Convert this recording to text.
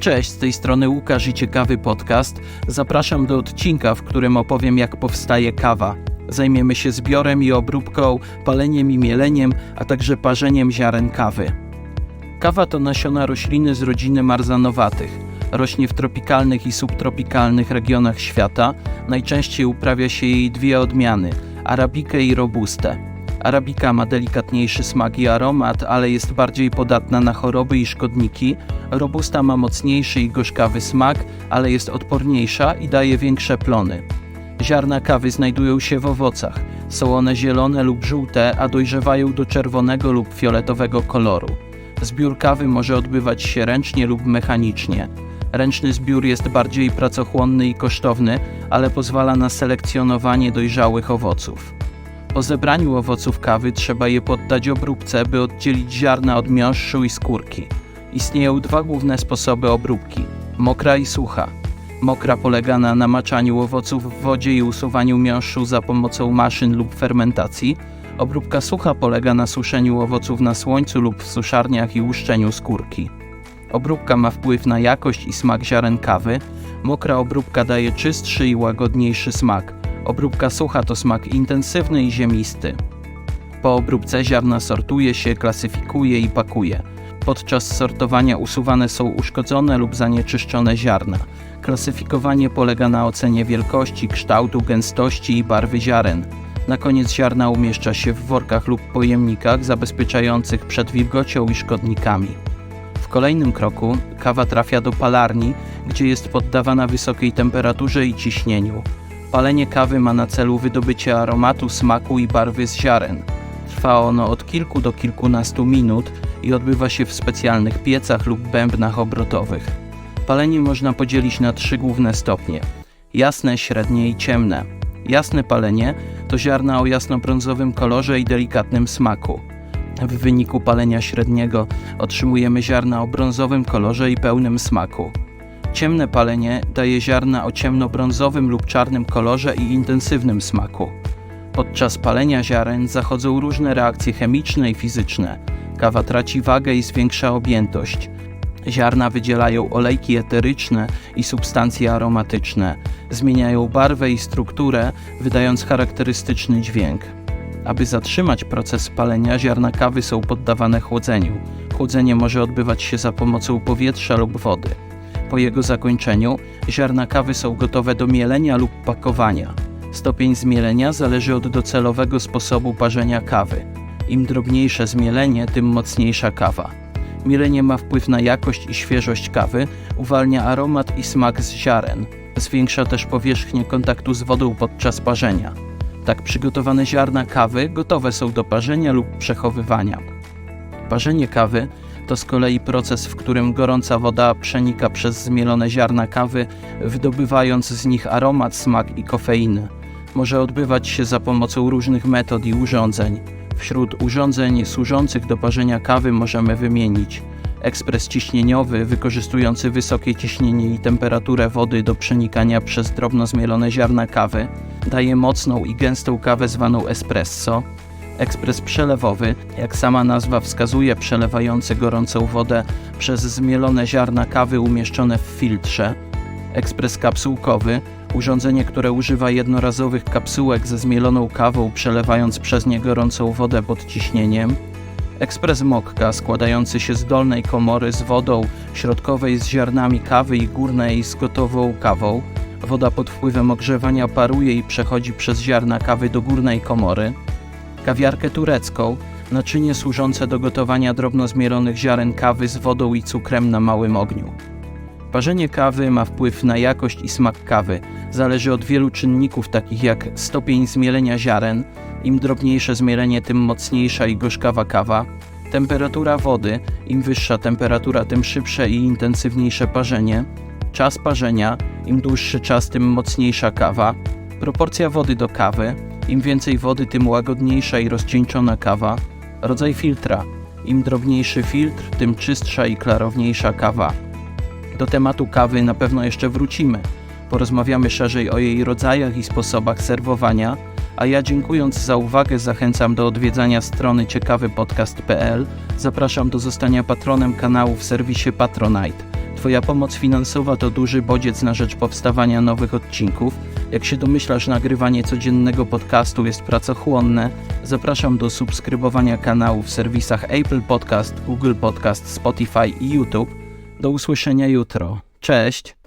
Cześć, z tej strony Łukasz i Ciekawy Podcast. Zapraszam do odcinka, w którym opowiem jak powstaje kawa. Zajmiemy się zbiorem i obróbką, paleniem i mieleniem, a także parzeniem ziaren kawy. Kawa to nasiona rośliny z rodziny marzanowatych. Rośnie w tropikalnych i subtropikalnych regionach świata. Najczęściej uprawia się jej dwie odmiany: arabikę i robustę. Arabika ma delikatniejszy smak i aromat, ale jest bardziej podatna na choroby i szkodniki. Robusta ma mocniejszy i gorzkawy smak, ale jest odporniejsza i daje większe plony. Ziarna kawy znajdują się w owocach. Są one zielone lub żółte, a dojrzewają do czerwonego lub fioletowego koloru. Zbiór kawy może odbywać się ręcznie lub mechanicznie. Ręczny zbiór jest bardziej pracochłonny i kosztowny, ale pozwala na selekcjonowanie dojrzałych owoców. Po zebraniu owoców kawy trzeba je poddać obróbce, by oddzielić ziarna od miąższu i skórki. Istnieją dwa główne sposoby obróbki: mokra i sucha. Mokra polega na namaczaniu owoców w wodzie i usuwaniu miąższu za pomocą maszyn lub fermentacji. Obróbka sucha polega na suszeniu owoców na słońcu lub w suszarniach i łuszczeniu skórki. Obróbka ma wpływ na jakość i smak ziaren kawy. Mokra obróbka daje czystszy i łagodniejszy smak. Obróbka sucha to smak intensywny i ziemisty. Po obróbce ziarna sortuje się, klasyfikuje i pakuje. Podczas sortowania usuwane są uszkodzone lub zanieczyszczone ziarna. Klasyfikowanie polega na ocenie wielkości, kształtu, gęstości i barwy ziaren. Na koniec ziarna umieszcza się w workach lub pojemnikach zabezpieczających przed wilgocią i szkodnikami. W kolejnym kroku kawa trafia do palarni, gdzie jest poddawana wysokiej temperaturze i ciśnieniu. Palenie kawy ma na celu wydobycie aromatu, smaku i barwy z ziaren. Trwa ono od kilku do kilkunastu minut i odbywa się w specjalnych piecach lub bębnach obrotowych. Palenie można podzielić na trzy główne stopnie: jasne, średnie i ciemne. Jasne palenie to ziarna o jasnobrązowym kolorze i delikatnym smaku. W wyniku palenia średniego otrzymujemy ziarna o brązowym kolorze i pełnym smaku. Ciemne palenie daje ziarna o ciemnobrązowym lub czarnym kolorze i intensywnym smaku. Podczas palenia ziaren zachodzą różne reakcje chemiczne i fizyczne. Kawa traci wagę i zwiększa objętość. Ziarna wydzielają olejki eteryczne i substancje aromatyczne. Zmieniają barwę i strukturę, wydając charakterystyczny dźwięk. Aby zatrzymać proces palenia, ziarna kawy są poddawane chłodzeniu. Chłodzenie może odbywać się za pomocą powietrza lub wody. Po jego zakończeniu ziarna kawy są gotowe do mielenia lub pakowania. Stopień zmielenia zależy od docelowego sposobu parzenia kawy. Im drobniejsze zmielenie, tym mocniejsza kawa. Mielenie ma wpływ na jakość i świeżość kawy, uwalnia aromat i smak z ziaren. Zwiększa też powierzchnię kontaktu z wodą podczas parzenia. Tak przygotowane ziarna kawy gotowe są do parzenia lub przechowywania. Parzenie kawy to z kolei proces, w którym gorąca woda przenika przez zmielone ziarna kawy, wydobywając z nich aromat, smak i kofeinę. Może odbywać się za pomocą różnych metod i urządzeń. Wśród urządzeń służących do parzenia kawy możemy wymienić ekspres ciśnieniowy wykorzystujący wysokie ciśnienie i temperaturę wody do przenikania przez drobno zmielone ziarna kawy, daje mocną i gęstą kawę zwaną espresso, ekspres przelewowy, jak sama nazwa wskazuje, przelewający gorącą wodę przez zmielone ziarna kawy umieszczone w filtrze, ekspres kapsułkowy, urządzenie, które używa jednorazowych kapsułek ze zmieloną kawą, przelewając przez nie gorącą wodę pod ciśnieniem, ekspres mokka składający się z dolnej komory z wodą, środkowej z ziarnami kawy i górnej z gotową kawą. Woda pod wpływem ogrzewania paruje i przechodzi przez ziarna kawy do górnej komory kawiarkę turecką, naczynie służące do gotowania drobno zmielonych ziaren kawy z wodą i cukrem na małym ogniu. Parzenie kawy ma wpływ na jakość i smak kawy. Zależy od wielu czynników, takich jak stopień zmielenia ziaren, im drobniejsze zmielenie, tym mocniejsza i gorzkawa kawa, temperatura wody, im wyższa temperatura, tym szybsze i intensywniejsze parzenie, czas parzenia, im dłuższy czas, tym mocniejsza kawa, proporcja wody do kawy, im więcej wody, tym łagodniejsza i rozcieńczona kawa. Rodzaj filtra. Im drobniejszy filtr, tym czystsza i klarowniejsza kawa. Do tematu kawy na pewno jeszcze wrócimy. Porozmawiamy szerzej o jej rodzajach i sposobach serwowania, a ja dziękując za uwagę zachęcam do odwiedzania strony ciekawypodcast.pl. Zapraszam do zostania patronem kanału w serwisie Patronite. Twoja pomoc finansowa to duży bodziec na rzecz powstawania nowych odcinków. Jak się domyślasz, nagrywanie codziennego podcastu jest pracochłonne. Zapraszam do subskrybowania kanału w serwisach Apple Podcast, Google Podcast, Spotify i YouTube. Do usłyszenia jutro. Cześć!